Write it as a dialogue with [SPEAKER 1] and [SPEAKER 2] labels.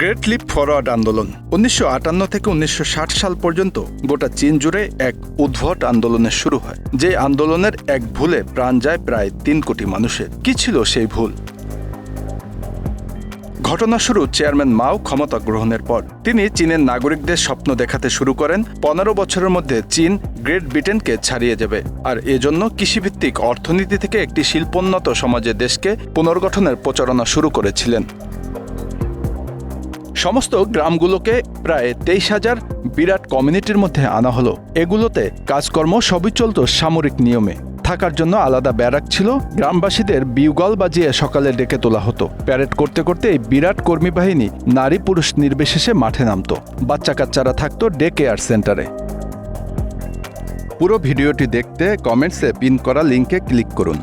[SPEAKER 1] Great lip forward আন্দোলন। উনিশশো আটান্ন থেকে উনিশশো ষাট সাল পর্যন্ত গোটা চীন জুড়ে এক উদ্ভট আন্দোলনের শুরু হয়, যে আন্দোলনের এক ভুলে প্রাণ যায় প্রায় তিন কোটি মানুষের। কি ছিল সেই ভুল? ঘটনা শুরু চেয়ারম্যান মাও ক্ষমতা গ্রহণের পর। তিনি চীনের নাগরিকদের স্বপ্ন দেখাতে শুরু করেন, পনেরো বছরের মধ্যে চীন গ্রেট ব্রিটেনকে ছাড়িয়ে যাবে। আর এজন্য কৃষিভিত্তিক অর্থনীতি থেকে একটি শিল্পোন্নত সমাজের দেশকে পুনর্গঠনের প্রচারণা শুরু করেছিলেন। সমস্ত গ্রামগুলোকে প্রায় তেইশ হাজার বিরাট কমিউনিটির মধ্যে আনা হলো। এগুলোতে কাজকর্ম সবই চলত সামরিক নিয়মে। থাকার জন্য আলাদা ব্যারাক ছিল। গ্রামবাসীদের বিউগল বাজিয়ে সকালে ডেকে তোলা হতো। প্যারেড করতে করতে এই বিরাট কর্মী বাহিনী নারী পুরুষ নির্বিশেষে মাঠে নামতো। বাচ্চা কাচ্চারা থাকতো ডে কেয়ার সেন্টারে। পুরো ভিডিওটি দেখতে কমেন্টসে পিন করা লিঙ্কে ক্লিক করুন।